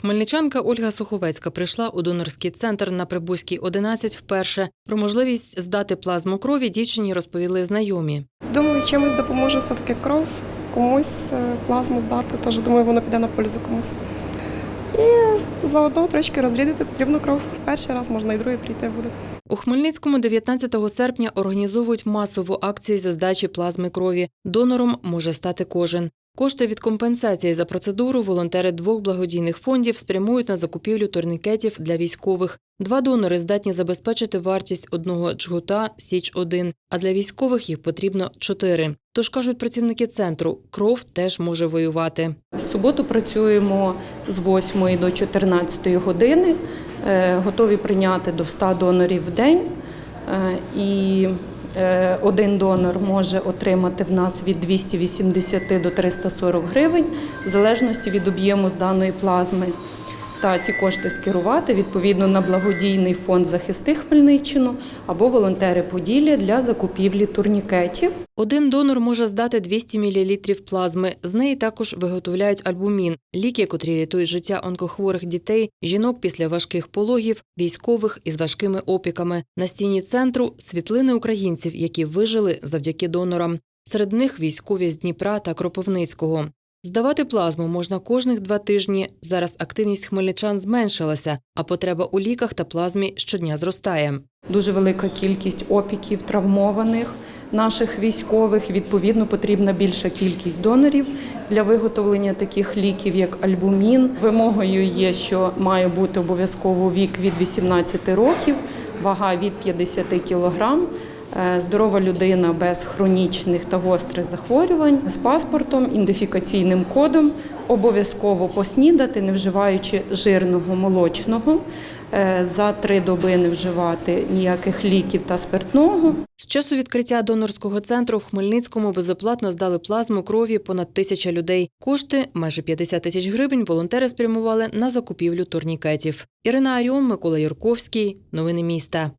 Хмельничанка Ольга Суховецька прийшла у донорський центр на Прибузькій 11 вперше. Про можливість здати плазму крові дівчині розповіли знайомі. Думаю, чимось допоможе все-таки кров, комусь е, плазму здати, тож думаю, воно піде на пользу комусь. І заодно трошки розрядити потрібну кров. Перший раз можна і другий прийти буде. У Хмельницькому 19 серпня організовують масову акцію зі здачі плазми крові. Донором може стати кожен. Кошти від компенсації за процедуру волонтери двох благодійних фондів спрямують на закупівлю турнікетів для військових. Два донори здатні забезпечити вартість одного джгута Січ 1 а для військових їх потрібно чотири. Тож кажуть працівники центру, кров теж може воювати. В суботу працюємо з 8 до 14 години. Е, Готові прийняти до 100 донорів в день. Е, І один донор може отримати в нас від 280 до 340 гривень, в залежності від об'єму з даної плазми. Та ці кошти скерувати відповідно на благодійний фонд захисти Хмельниччину або волонтери Поділля для закупівлі турнікетів. Один донор може здати 200 мл плазми. З неї також виготовляють альбумін – ліки, котрі рятують життя онкохворих дітей, жінок після важких пологів, військових із важкими опіками. На стіні центру світлини українців, які вижили завдяки донорам. Серед них військові з Дніпра та Кропивницького. Здавати плазму можна кожних два тижні. Зараз активність хмельничан зменшилася, а потреба у ліках та плазмі щодня зростає. Дуже велика кількість опіків, травмованих наших військових. Відповідно, потрібна більша кількість донорів для виготовлення таких ліків, як альбумін. Вимогою є, що має бути обов'язково вік від 18 років, вага від 50 кілограм. Е, Здорова людина без хронічних та гострих захворювань з паспортом, ідентифікаційним кодом, обов'язково поснідати, не вживаючи жирного молочного, е, за три доби не вживати ніяких ліків та спиртного. З часу відкриття донорського центру в Хмельницькому безоплатно здали плазму крові понад тисяча людей. Кошти майже 50 тисяч гривень волонтери спрямували на закупівлю турнікетів. Ірина Аріон, Микола Юрковський. Новини міста.